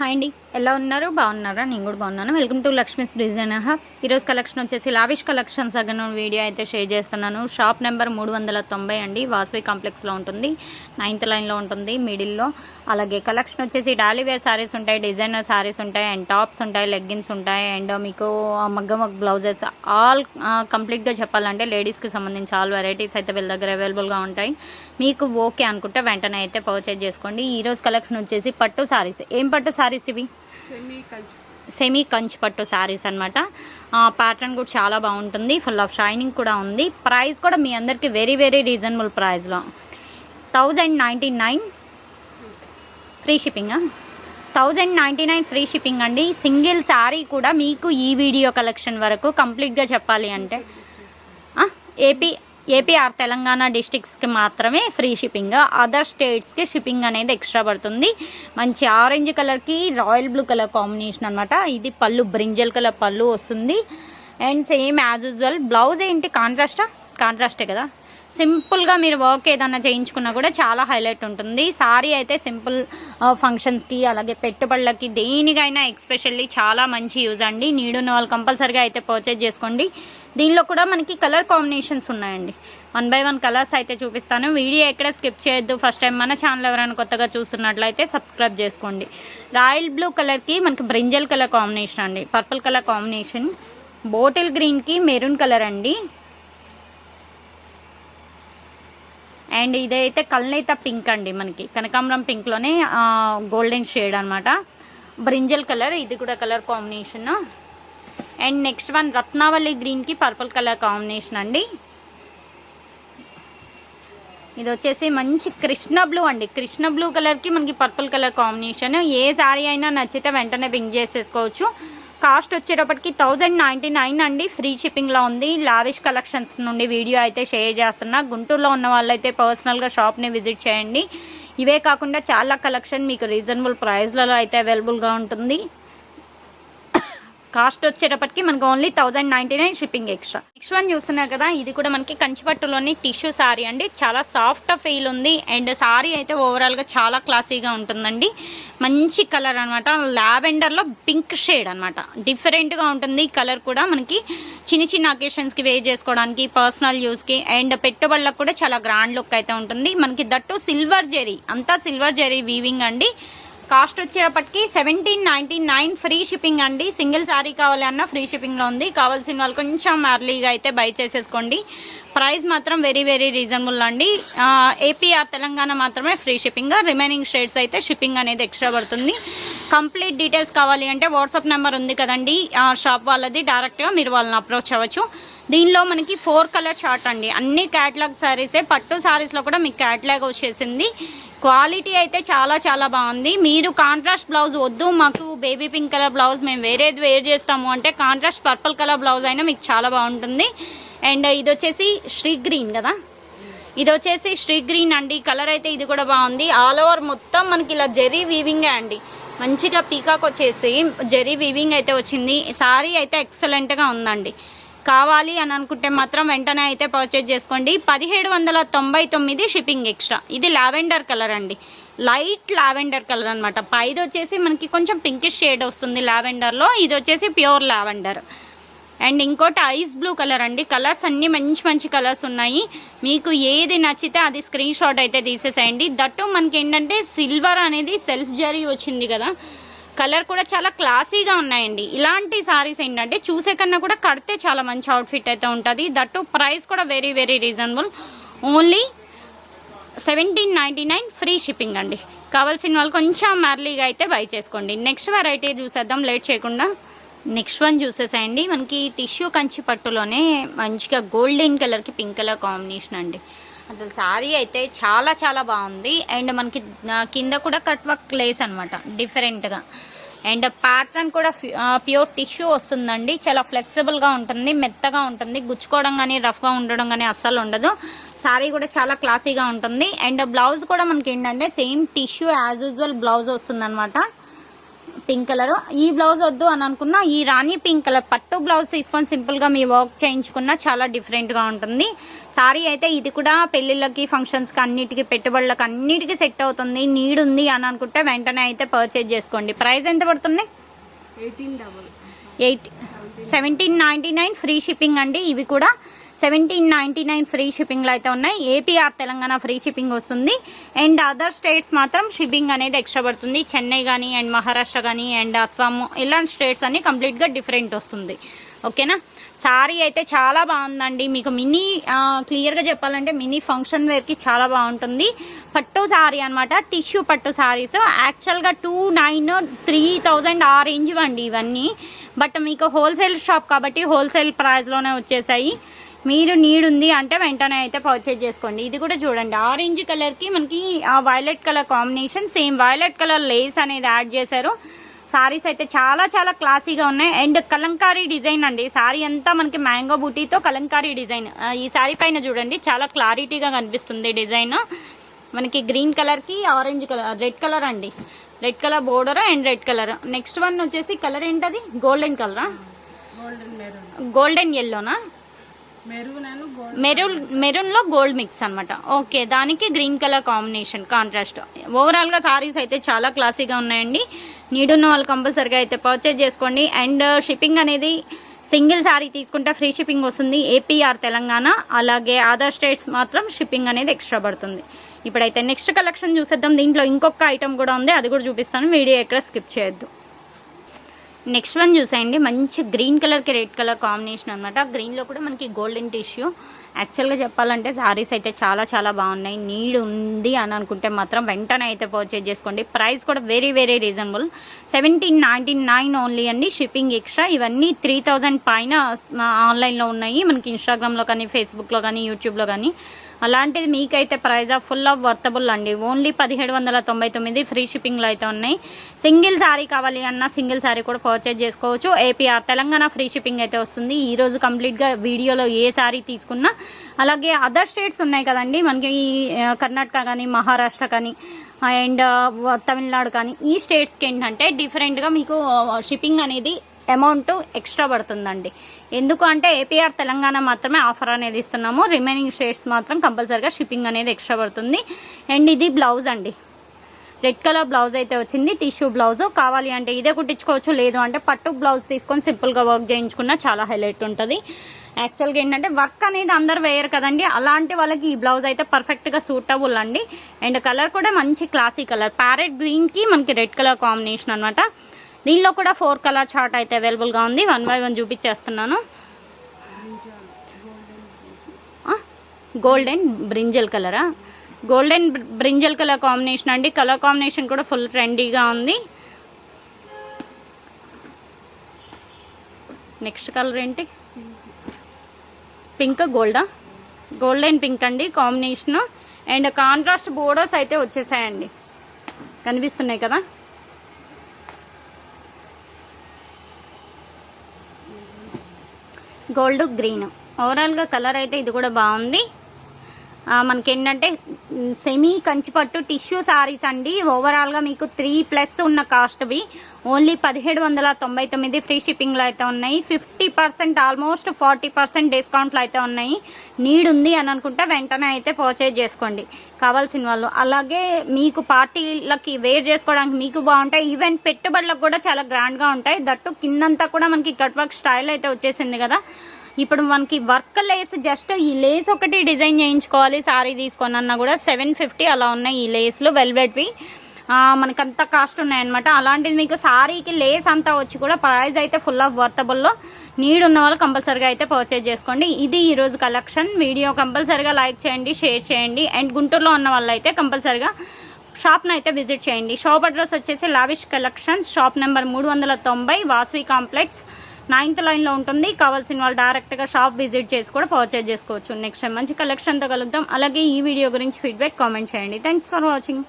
Hi అండి. ఎలా ఉన్నారు? బాగున్నారా? నేను కూడా బాగున్నాను. Welcome to Lakshmi's design hub ఈరోజు కలెక్షన్ వచ్చేసి లావిష్ కలెక్షన్స్ అగను వీడియో అయితే షేర్ చేస్తున్నాను. షాప్ నెంబర్ మూడు వందల తొంభై అండి. వాసవి కాంప్లెక్స్లో ఉంటుంది. నైన్త్ లైన్లో ఉంటుంది. మిడిల్లో అలాగే కలెక్షన్ వచ్చేసి డాలీ వేర్ సారీస్ ఉంటాయి డిజైనర్ సారీస్ ఉంటాయి అండ్ టాప్స్ ఉంటాయి లెగ్గిన్స్ ఉంటాయి అండ్ మీకు మగ్గ మగ్గ బ్లౌజెస్ ఆల్ కంప్లీట్గా చెప్పాలంటే లేడీస్కి సంబంధించి ఆల్ వెరైటీస్ అయితే వీళ్ళ దగ్గర అవైలబుల్గా ఉంటాయి. మీకు ఓకే అనుకుంటే వెంటనే అయితే పర్చేజ్ చేసుకోండి. ఈరోజు కలెక్షన్ వచ్చేసి పట్టు సారీస్ ఏం పట్టు సారీస్ ఇవి? సెమీ కంచి. పట్టు శారీస్ అనమాట ప్యాటర్న్ కూడా చాలా బాగుంటుంది. ఫుల్ ఆఫ్ షైనింగ్ కూడా ఉంది. ప్రైస్ కూడా మీ అందరికి వెరీ వెరీ రీజనబుల్ ప్రైస్లో thousand ninety nine free షిప్పింగా thousand ninety nine free shipping అండి. సింగిల్ శారీ కూడా మీకు ఈ వీడియో కలెక్షన్ వరకు కంప్లీట్గా చెప్పాలి అంటే. ఏపీ ఏపీ ఆర్ తెలంగాణ డిస్టిక్స్కి మాత్రమే ఫ్రీ షిప్పింగ్. అదర్ స్టేట్స్కి షిప్పింగ్ అనేది ఎక్స్ట్రా పడుతుంది. మంచి ఆరెంజ్ కలర్కి రాయల్ బ్లూ కలర్ కాంబినేషన్ అనమాట ఇది పళ్ళు బ్రింజల్ కలర్ పళ్ళు వస్తుంది. And same as usual. Blouse ఏంటి? కాంట్రాస్టా? కాంట్రాస్టే కదా. సింపుల్గా మీరు వర్క్ ఏదన్నా చేయించుకున్నా కూడా చాలా హైలైట్ ఉంటుంది. సారీ అయితే సింపుల్ ఫంక్షన్స్కి అలాగే పెట్టుబడులకి దేనికైనా ఎక్స్పెషల్లీ చాలా మంచి యూజ్ అండి. నీడున్న వాళ్ళు కంపల్సరీగా అయితే పర్చేజ్ చేసుకోండి. దీనిలో కూడా మనకి కలర్ కాంబినేషన్స్ ఉన్నాయండి. వన్ బై వన్ కలర్స్ అయితే చూపిస్తాను. వీడియో ఎక్కడ స్కిప్ చేయొద్దు. ఫస్ట్ టైం మన ఛానల్ ఎవరైనా కొత్తగా చూస్తున్నట్లయితే సబ్స్క్రైబ్ చేసుకోండి. రాయల్ బ్లూ కలర్కి మనకి బ్రింజల్ కలర్ కాంబినేషన్ అండి. Purple colour combination. బోటిల్ గ్రీన్కి మెరూన్ కలర్ అండి. అండ్ ఇదైతే కల్నేత పింక్ అండి మనకి. కనకాంబరం పింక్లోనే గోల్డెన్ షేడ్ అనమాట బ్రింజల్ కలర్ ఇది కూడా colour combination. And next one రత్నావళి గ్రీన్కి పర్పుల్ కలర్ కాంబినేషన్ అండి. ఇది వచ్చేసి మంచి కృష్ణ బ్లూ అండి. కృష్ణ బ్లూ కలర్కి మనకి పర్పుల్ కలర్ కాంబినేషన్. ఏ శారీ అయినా నచ్చితే వెంటనే పింక్ చేసేసుకోవచ్చు. కాస్ట్ వచ్చేటప్పటికి థౌజండ్ నైంటీ నైన్ అండి. ఫ్రీ షిప్పింగ్లో ఉంది. లావిష్ కలెక్షన్స్ నుండి వీడియో అయితే షేర్ చేస్తున్నా. గుంటూరులో ఉన్న వాళ్ళైతే పర్సనల్గా షాప్ని విజిట్ చేయండి. ఇవే కాకుండా చాలా కలెక్షన్ మీకు రీజనబుల్ ప్రైస్లలో అయితే అవైలబుల్గా ఉంటుంది. కాస్ట్ వచ్చేటప్పటికి మనకు only thousand ninety nine shipping extra next one చూస్తున్నారు కదా ఇది కూడా మనకి కంచిపట్టులోని టిష్యూ సారీ అండి. చాలా సాఫ్ట్ ఫీల్ ఉంది. అండ్ సారీ అయితే ఓవరాల్గా చాలా క్లాసీగా ఉంటుందండి. మంచి కలర్ అనమాట లావెండర్లో పింక్ షేడ్ అనమాట డిఫరెంట్గా ఉంటుంది. కలర్ కూడా మనకి చిన్న చిన్న అకేషన్స్కి వేర్ చేసుకోవడానికి పర్సనల్ యూస్కి అండ్ పెట్టుబడులకు కూడా చాలా గ్రాండ్ లుక్ అయితే ఉంటుంది. మనకి దట్టు సిల్వర్ జెరీ అంతా సిల్వర్ జెరీ వీవింగ్ అండి. కాస్ట్ వచ్చేటప్పటికి seventeen ninety nine free shipping అండి. సింగిల్ శారీ కావాలి అన్న ఫ్రీ షిప్పింగ్లో ఉంది. కావాల్సిన వాళ్ళు కొంచెం అర్లీగా అయితే బై చేసేసుకోండి. ప్రైస్ మాత్రం వెరీ వెరీ రీజనబుల్ అండి. ఏపీఆర్ తెలంగాణ మాత్రమే ఫ్రీ షిప్పింగ్ రిమైనింగ్ స్టేట్స్ అయితే షిప్పింగ్ అనేది ఎక్స్ట్రా పడుతుంది. కంప్లీట్ డీటెయిల్స్ కావాలి అంటే వాట్సాప్ నెంబర్ ఉంది కదండి. షాప్ వాళ్ళది. డైరెక్ట్గా మీరు వాళ్ళని అప్రోచ్ అవ్వచ్చు. దీనిలో మనకి ఫోర్ కలర్ షార్ట్ అండి. అన్ని క్యాట్లాగ్ శారీసే పట్టు శారీస్లో కూడా మీకు క్యాట్లాగ్ వచ్చేసింది. క్వాలిటీ అయితే చాలా చాలా బాగుంది. మీరు కాంట్రాస్ట్ బ్లౌజ్ వద్దు మాకు బేబీ పింక్ కలర్ బ్లౌజ్ మేము వేరేది వేర్ చేస్తాము అంటే కాంట్రాస్ట్ పర్పుల్ కలర్ బ్లౌజ్ అయినా మీకు చాలా బాగుంటుంది. అండ్ ఇది వచ్చేసి శ్రీ గ్రీన్ కదా? ఇది వచ్చేసి శ్రీ గ్రీన్ అండి. కలర్ అయితే ఇది కూడా బాగుంది. ఆల్ ఓవర్ మొత్తం మనకి ఇలా జెరీ వీవింగే అండి. మంచిగా పీకాక్ వచ్చేసి జెరీ వీవింగ్ అయితే వచ్చింది. సారీ అయితే ఎక్సలెంట్గా ఉందండి. కావాలి అని అనుకుంటే మాత్రం వెంటనే అయితే పర్చేజ్ చేసుకోండి. పదిహేడు వందల తొంభై తొమ్మిది షిప్పింగ్ ఎక్స్ట్రా ఇది లావెండర్ కలర్ అండి. లైట్ లావెండర్ కలర్ అనమాట పైది వచ్చేసి మనకి కొంచెం పింకిష్ షేడ్ వస్తుంది లావెండర్లో ఇది వచ్చేసి ప్యూర్ లావెండర్ అండ్ ఇంకోటి ఐస్ బ్లూ కలర్ అండి. కలర్స్ అన్ని మంచి మంచి కలర్స్ ఉన్నాయి. మీకు ఏది నచ్చితే అది స్క్రీన్ షాట్ అయితే తీసేసేయండి. దట్టు మనకి ఏంటంటే సిల్వర్ అనేది సెల్ఫ్ జరీ వచ్చింది కదా. కలర్ కూడా చాలా క్లాసీగా ఉన్నాయండి. ఇలాంటి సారీస్ ఏంటంటే చూసే కన్నా కూడా కడితే చాలా మంచి అవుట్ఫిట్ అయితే ఉంటుంది. దట్టు ప్రైస్ కూడా very very reasonable only seventeen ninety nine free shipping అండి. కావాల్సిన వాళ్ళు కొంచెం అర్లీగా అయితే బై చేసుకోండి. నెక్స్ట్ వెరైటీ చూసేద్దాం. లేట్ చేయకుండా నెక్స్ట్ వన్ చూసేసాయండి. మనకి టిష్యూ కంచి పట్టులోనే మంచిగా గోల్డెన్ కలర్కి పింక్ కలర్ కాంబినేషన్ అండి. అసలు శారీ అయితే చాలా చాలా బాగుంది. అండ్ మనకి కింద కూడా కట్ వర్క్ లేస్ అనమాట డిఫరెంట్గా అండ్ ప్యాటర్న్ కూడా ప్యూర్ టిష్యూ వస్తుందండి. చాలా ఫ్లెక్సిబుల్గా ఉంటుంది మెత్తగా ఉంటుంది. గుచ్చుకోవడం కానీ రఫ్గా ఉండడం కానీ అస్సలు ఉండదు. శారీ కూడా చాలా క్లాసీగా ఉంటుంది. అండ్ బ్లౌజ్ కూడా మనకి ఏంటంటే same tissue as usual blouse వస్తుందన్నమాట. Pink colour. ఈ బ్లౌజ్ వద్దు అని అనుకున్నా ఈ రాణి పింక్ కలర్. పట్టు బ్లౌజ్ తీసుకొని సింపుల్గా మీ వర్క్ చేయించుకున్నా చాలా డిఫరెంట్గా ఉంటుంది. సారీ అయితే ఇది కూడా పెళ్ళిళ్ళకి ఫంక్షన్స్కి అన్నిటికి పెట్టుబడులకు అన్నిటికీ సెట్ అవుతుంది. నీడ్ ఉంది అని అనుకుంటే వెంటనే అయితే పర్చేజ్ చేసుకోండి. ప్రైస్ ఎంత పడుతుంది? Eight seventeen ninety nine free shipping అండి. ఇవి కూడా సెవెంటీన్ నైంటీ నైన్ ఫ్రీ షిప్పింగ్లో అయితే ఉన్నాయి. AP or Telangana free shipping వస్తుంది. అండ్ అదర్ స్టేట్స్ మాత్రం షిప్పింగ్ అనేది ఎక్స్ట్రా పడుతుంది. చెన్నై కానీ అండ్ మహారాష్ట్ర కానీ అండ్ అస్సాం ఇలాంటి స్టేట్స్ అన్ని కంప్లీట్గా డిఫరెంట్ వస్తుంది. ఓకేనా సారీ అయితే చాలా బాగుందండి. మీకు మినీ క్లియర్గా చెప్పాలంటే మినీ ఫంక్షన్ వేర్కి చాలా బాగుంటుంది. పట్టు సారీ అనమాట టిష్యూ పట్టు శారీస్ యాక్చువల్గా టూ నైన్ త్రీ థౌజండ్ ఆ రేంజ్ అండి ఇవన్నీ. బట్ మీకు హోల్సేల్ షాప్ కాబట్టి హోల్సేల్ ప్రైస్లోనే వచ్చేసాయి. మీరు నీడ్ ఉంది అంటే వెంటనే అయితే పర్చేజ్ చేసుకోండి. ఇది కూడా చూడండి. ఆరెంజ్ కలర్కి మనకి ఆ violet colour combination same violet colour lace అనేది యాడ్ చేశారు. సారీస్ అయితే చాలా చాలా క్లాసీగా ఉన్నాయి. అండ్ కలంకారీ డిజైన్ అండి. సారీ అంతా మనకి మ్యాంగో బూటీతో కలంకారీ డిజైన్. ఈ సారీ పైన చూడండి చాలా క్లారిటీగా కనిపిస్తుంది డిజైన్. మనకి గ్రీన్ కలర్కి ఆరెంజ్ కలర్ రెడ్ కలర్ అండి. Red colour border and red colour. Next one వచ్చేసి కలర్ ఏంటది? గోల్డెన్ కలరా? Golden maroon. గోల్డెన్ ఎల్లోనా మెరూన్ మెరూన్లో గోల్డ్ మిక్స్ అన్నమాట. ఓకే దానికి గ్రీన్ కలర్ కాంబినేషన్ కాంట్రాస్ట్. ఓవరాల్గా సారీస్ అయితే చాలా క్లాసీగా ఉన్నాయండి. నీడున్న వాళ్ళు కంపల్సరిగా అయితే పర్చేజ్ చేసుకోండి. అండ్ uh, షిప్పింగ్ అనేది సింగిల్ శారీ తీసుకుంటే ఫ్రీ షిప్పింగ్ వస్తుంది. ఏపీఆర్ తెలంగాణ అలాగే అదర్ స్టేట్స్ మాత్రం షిప్పింగ్ అనేది ఎక్స్ట్రా పడుతుంది. ఇప్పుడైతే నెక్స్ట్ కలెక్షన్ చూసేద్దాం. దీంట్లో ఇంకొక ఐటమ్ కూడా ఉంది. అది కూడా చూపిస్తాను. వీడియో ఎక్కడ స్కిప్ చేయొద్దు. నెక్స్ట్ వన్ చూసేయండి. మంచి గ్రీన్ కలర్కి రెడ్ కలర్ కాంబినేషన్ అనమాట గ్రీన్లో కూడా మనకి గోల్డెన్ టిష్యూ యాక్చువల్గా చెప్పాలంటే శారీస్ అయితే చాలా చాలా బాగున్నాయి. నీడ్ ఉంది అని అనుకుంటే మాత్రం వెంటనే అయితే పర్చేజ్ చేసుకోండి. ప్రైస్ కూడా very very reasonable seventeen ninety nine only అండి. షిప్పింగ్ ఎక్స్ట్రా ఇవన్నీ త్రీ థౌజండ్ పైన ఆన్లైన్లో ఉన్నాయి. మనకి ఇన్స్టాగ్రామ్లో కానీ ఫేస్బుక్లో కానీ యూట్యూబ్లో కానీ. అలాంటిది మీకైతే price of full of worthable అండి. ఓన్లీ పదిహేడు వందల తొంభై తొమ్మిది ఫ్రీ షిప్పింగ్లో అయితే ఉన్నాయి. సింగిల్ శారీ కావాలి అన్న సింగిల్ శారీ కూడా పర్చేజ్ చేసుకోవచ్చు. ఏపీఆర్ తెలంగాణ ఫ్రీ షిప్పింగ్ అయితే వస్తుంది. ఈరోజు కంప్లీట్గా వీడియోలో ఏ శారీ తీసుకున్నా అలాగే అదర్ స్టేట్స్ ఉన్నాయి కదండి. మనకి ఈ, కర్ణాటక కానీ మహారాష్ట్ర కానీ అండ్ తమిళనాడు కానీ ఈ స్టేట్స్కి ఏంటంటే డిఫరెంట్గా మీకు షిప్పింగ్ అనేది అమౌంట్ ఎక్స్ట్రా పడుతుందండి. ఎందుకు అంటే ఏపీఆర్ తెలంగాణ మాత్రమే ఆఫర్ అనేది ఇస్తున్నాము. రిమైనింగ్ స్టేట్స్ మాత్రం కంపల్సరిగా షిప్పింగ్ అనేది ఎక్స్ట్రా పడుతుంది. అండ్ ఇది బ్లౌజ్ అండి. రెడ్ కలర్ బ్లౌజ్ అయితే వచ్చింది. టిష్యూ బ్లౌజ్ కావాలి అంటే ఇదే కుట్టించుకోవచ్చు లేదు అంటే పట్టు బ్లౌజ్ తీసుకొని సింపుల్గా వర్క్ చేయించుకున్నా చాలా హైలైట్ ఉంటుంది. యాక్చువల్గా ఏంటంటే వర్క్ అనేది అందరు వేయరు కదండి. అలాంటి వాళ్ళకి ఈ బ్లౌజ్ అయితే పర్ఫెక్ట్గా సూటబుల్ అండి. అండ్ కలర్ కూడా మంచి క్లాసీ కలర్. ప్యారెట్ గ్రీన్కి మనకి రెడ్ కలర్ కాంబినేషన్ అనమాట దీనిలో కూడా ఫోర్ కలర్ చార్ట్ అయితే అవైలబుల్గా ఉంది. వన్ బై వన్ చూపించేస్తున్నాను. గోల్డెన్ బ్రింజల్ కలరా గోల్డెన్ బ్రింజల్ కలర్ కాంబినేషన్ అండి. కలర్ కాంబినేషన్ కూడా ఫుల్ ట్రెండీగా ఉంది. నెక్స్ట్ కలర్ ఏంటి? పింక్ గోల్డా? గోల్డెన్ పింక్ అండి కాంబినేషన్. అండ్ కాంట్రాస్ట్ బోర్డర్స్ అయితే వచ్చేసాయండి. కనిపిస్తున్నాయి కదా? Gold green. ఓవరాల్గా కలర్ అయితే ఇది కూడా బాగుంది. మనకేంటంటే సెమీ కంచిపట్టు టిష్యూ సారీస్ అండి. ఓవరాల్గా మీకు త్రీ ప్లస్ ఉన్న కాస్ట్వి ఓన్లీ పదిహేడు వందల తొంభై తొమ్మిది ఫ్రీ షిప్పింగ్లో అయితే ఉన్నాయి. Fifty percent almost forty percent డిస్కౌంట్లు అయితే ఉన్నాయి. నీడ్ ఉంది అని అనుకుంటే వెంటనే అయితే పర్చేజ్ చేసుకోండి. కావాల్సిన వాళ్ళు. అలాగే మీకు పార్టీలకి వేర్ చేసుకోవడానికి మీకు బాగుంటాయి. ఈవెన్ పెట్టుబడులకు కూడా చాలా గ్రాండ్గా ఉంటాయి. దట్టు కిందంతా కూడా మనకి కట్ వర్క్ స్టైల్ అయితే వచ్చేసింది కదా. ఇప్పుడు మనకి వర్క్ లేస్ జస్ట్ ఈ లేస్ ఒకటి డిజైన్ చేయించుకోవాలి సారీ తీసుకొని అన్నా కూడా సెవెన్ ఫిఫ్టీ అలా ఉన్నాయి ఈ లేస్లు వెల్వెట్వి మనకంత అంత కాస్ట్ ఉన్నాయన్నమాట. అలాంటిది మీకు సారీకి లేస్ అంతా వచ్చి కూడా ప్రైస్ అయితే ఫుల్ ఆఫ్ వర్తబుల్లో నీడ్ ఉన్న వాళ్ళు కంపల్సరిగా అయితే పర్చేజ్ చేసుకోండి. ఇది ఈరోజు కలెక్షన్. వీడియో కంపల్సరిగా లైక్ చేయండి షేర్ చేయండి. అండ్ గుంటూరులో ఉన్న వాళ్ళు అయితే కంపల్సరిగా షాప్ను అయితే విజిట్ చేయండి. షాప్ అడ్రస్ వచ్చేసి లావిష్ కలెక్షన్స్ షాప్ నెంబర్ మూడు వందల తొంభై వాస్వి కాంప్లెక్స్ నైన్త్ లైన్లో ఉంటుంది. కావాల్సిన వాళ్ళు డైరెక్ట్గా షాప్ విజిట్ చేసి కూడా పర్చేజ్ చేసుకోవచ్చు. నెక్స్ట్ టైం మంచి కలెక్షన్తో కలుద్దాం. అలాగే ఈ వీడియో గురించి ఫీడ్బ్యాక్ కామెంట్ చేయండి. Thanks for watching